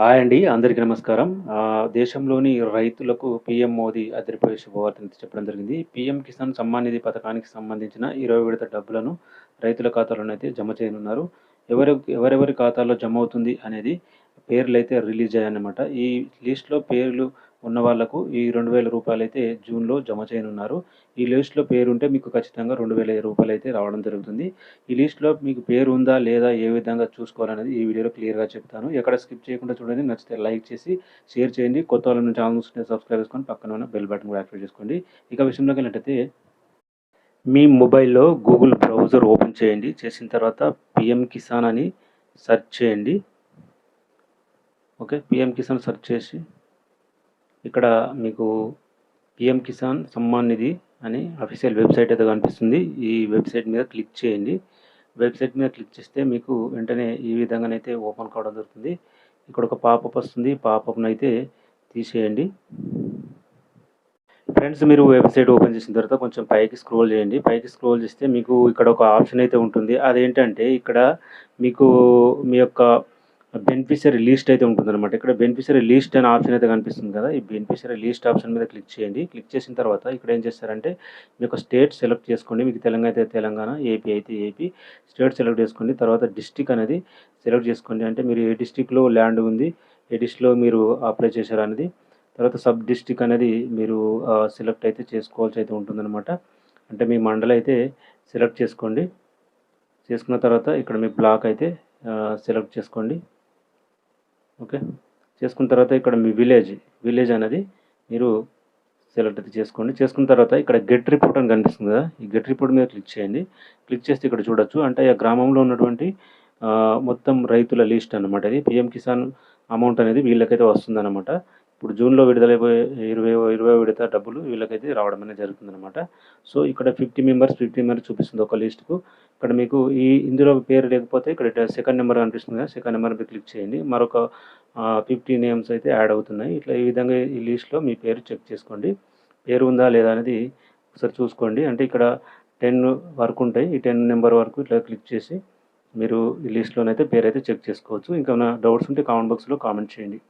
Hi అండి అందరికీ నమస్కారం. దేశంలోని రైతులకు పీఎం మోదీ అదిరిపోయే శుభవార్తను చెప్పడం జరిగింది. పీఎం కిసాన్ సమ్మాన్ నిధి పథకానికి సంబంధించిన ఇరవై విడత డబ్బులను రైతుల ఖాతాలోనైతే జమ చేయనున్నారు. ఎవరు ఎవరెవరి ఖాతాలో జమ అవుతుంది అనేది పేర్లు అయితే రిలీజ్ అయ్యాయన్నమాట. ఈ లిస్ట్లో పేర్లు ఉన్న వాళ్ళకు ఈ రెండు వేల రూపాయలు అయితే జూన్లో జమ చేయనున్నారు. ఈ లిస్ట్లో పేరు ఉంటే మీకు ఖచ్చితంగా రెండు వేల రూపాయలు అయితే రావడం జరుగుతుంది. ఈ లిస్ట్లో మీకు పేరు ఉందా లేదా ఏ విధంగా చూసుకోవాలనేది ఈ వీడియోలో క్లియర్గా చెప్తాను. ఎక్కడ స్కిప్ చేయకుండా చూడండి నచ్చితే లైక్ చేసి షేర్ చేయండి. కొత్త వాళ్ళ నుంచి ఛానల్ చూస్తే సబ్స్క్రైబ్ చేసుకొని పక్కన ఉన్న బెల్ బటన్ కూడా యాక్టివేట్ చేసుకోండి. ఇక విషయంలోకి వెళ్ళినట్టయితే మీ మొబైల్లో గూగుల్ బ్రౌజర్ ఓపెన్ చేయండి. చేసిన తర్వాత పిఎం కిసాన్ అని సెర్చ్ చేయండి. ఓకే పిఎం కిసాన్ సెర్చ్ చేసి ఇక్కడ మీకు పిఎం కిసాన్ సమ్మాన్ నిధి అని అఫీషియల్ వెబ్సైట్ అయితే కనిపిస్తుంది. ఈ వెబ్సైట్ మీద క్లిక్ చేయండి. వెబ్సైట్ మీద క్లిక్ చేస్తే మీకు వెంటనే ఈ విధంగానైతే ఓపెన్ కావడం జరుగుతుంది. ఇక్కడ ఒక పాపప్ వస్తుంది. పాపప్ను అయితే తీసేయండి. ఫ్రెండ్స్ మీరు వెబ్సైట్ ఓపెన్ చేసిన తర్వాత కొంచెం పైకి స్క్రోల్ చేయండి. పైకి స్క్రోల్ చేస్తే మీకు ఇక్కడ ఒక ఆప్షన్ అయితే ఉంటుంది. అదేంటంటే ఇక్కడ మీకు మీ యొక్క బెనిఫిషరీ లీస్ట్ అయితే ఉంటుందన్నమాట. ఇక్కడ బెనిఫిషరీ లీస్ట్ అనే ఆప్షన్ అయితే కనిపిస్తుంది కదా. ఈ బెనిఫిషరీ లీస్ట్ ఆప్షన్ మీద క్లిక్ చేయండి. క్లిక్ చేసిన తర్వాత ఇక్కడ ఏం చేస్తారంటే మీ యొక్క స్టేట్ సెలెక్ట్ చేసుకోండి. మీకు తెలంగాణ అయితే తెలంగాణ ఏపీ అయితే ఏపీ. స్టేట్ సెలెక్ట్ చేసుకోండి. తర్వాత డిస్టిక్ అనేది సెలెక్ట్ చేసుకోండి. అంటే మీరు ఏ డిస్టిక్లో ల్యాండ్ ఉంది ఏ డిస్టిక్లో మీరు అప్లై చేశారు అనేది. తర్వాత సబ్ డిస్టిక్ అనేది మీరు సెలెక్ట్ అయితే చేసుకోవాల్సి అయితే ఉంటుందన్నమాట. అంటే మీ మండలం అయితే సెలెక్ట్ చేసుకోండి. చేసుకున్న తర్వాత ఇక్కడ మీ బ్లాక్ అయితే సెలెక్ట్ చేసుకోండి. ఓకే? చేసుకున్న తర్వాత ఇక్కడ మీ విలేజ్ విలేజ్ అనేది మీరు సెలెక్ట్ అయితే చేసుకోండి. చేసుకున్న తర్వాత ఇక్కడ గెట్ రిపోర్ట్ అని కనిపిస్తుంది కదా? ఈ గెట్ రిపోర్ట్ మీద క్లిక్ చేయండి. క్లిక్ చేస్తే ఇక్కడ చూడొచ్చు. అంటే ఆ గ్రామంలో ఉన్నటువంటి మొత్తం రైతుల లిస్ట్ అన్నమాట ఇది. పిఎం కిసాన్ అమౌంట్ అనేది వీళ్ళకైతే వస్తుందన్నమాట. ఇప్పుడు జూన్లో విడుదలైపోయే ఇరవై ఇరవై విడత డబ్బులు వీళ్ళకైతే రావడం అనేది జరుగుతుందన్నమాట. సో ఇక్కడ ఫిఫ్టీ మెంబర్స్ ఫిఫ్టీ మెంబర్స్ చూపిస్తుంది ఒక లిస్ట్కు. ఇక్కడ మీకు ఈ ఇందులో పేరు లేకపోతే ఇక్కడ సెకండ్ నెంబర్ కనిపిస్తుంది కదా సెకండ్ నెంబర్ క్లిక్ చేయండి. మరొక ఫిఫ్టీ నేమ్స్ అయితే యాడ్ అవుతున్నాయి. ఇట్లా ఈ విధంగా ఈ లిస్ట్లో మీ పేరు చెక్ చేసుకోండి. పేరు ఉందా లేదా అనేది ఒకసారి చూసుకోండి. అంటే ఇక్కడ టెన్ వరకు ఉంటాయి. ఈ టెన్ నెంబర్ వరకు ఇట్లా క్లిక్ చేసి మీరు ఈ లిస్ట్లోనైతే పేరు అయితే చెక్ చేసుకోవచ్చు. ఇంకా డౌట్స్ ఉంటే కామెంట్ బాక్స్లో కామెంట్ చేయండి.